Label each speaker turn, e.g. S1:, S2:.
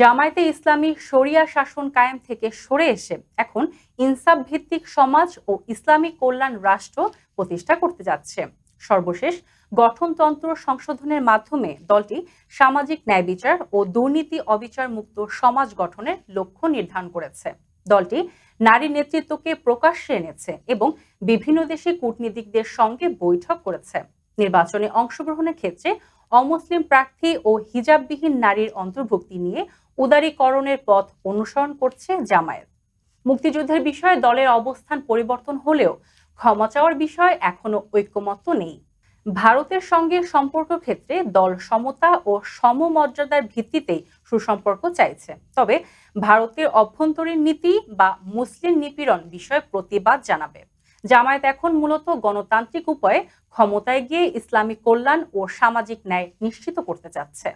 S1: জামায়াতে ইসলামী শরিয়া শাসন কায়েম থেকে সরে এসে এখন ইনসাফ ভিত্তিক সমাজ ও ইসলামী কল্যাণ রাষ্ট্র প্রতিষ্ঠা করতে যাচ্ছে। সর্বশেষ, গঠনতন্ত্র সংশোধনের মাধ্যমে দলটি সামাজিক ন্যায় বিচার ও দুর্নীতি অবিচার মুক্ত সমাজ গঠনের লক্ষ্য নির্ধারণ করেছে। দলটি নারী নেতৃত্বকে প্রকাশ্যে এনেছে এবং বিভিন্ন দেশে কূটনীতিকদের সঙ্গে বৈঠক করেছে। নির্বাচনে অংশগ্রহণের ক্ষেত্রে অমুসলিম প্রার্থী ও হিজাববিহীন নারীর অন্তর্ভুক্তি নিয়ে উদারীকরণের পথ অনুসরণ করছে জামায়াত। মুক্তিযুদ্ধের বিষয়ে দলের অবস্থান পরিবর্তন হলেও ক্ষমা চাওয়ার বিষয়ে এখনও ঐক্যমত্য নেই। ভারতের সঙ্গে সম্পর্ক ক্ষেত্রে দল সমতা ও সমমর্যাদার ভিত্তিতেই সুসম্পর্ক চাইছে। তবে ভারতের অভ্যন্তরীণ নীতি বা মুসলিম নিপীড়ন বিষয়ে প্রতিবাদ জানাবে। জামায়াত এখন মূলত গণতান্ত্রিক উপায়ে ক্ষমতায় গিয়ে ইসলামিক কল্যাণ ও সামাজিক ন্যায় নিশ্চিত করতে চাচ্ছে।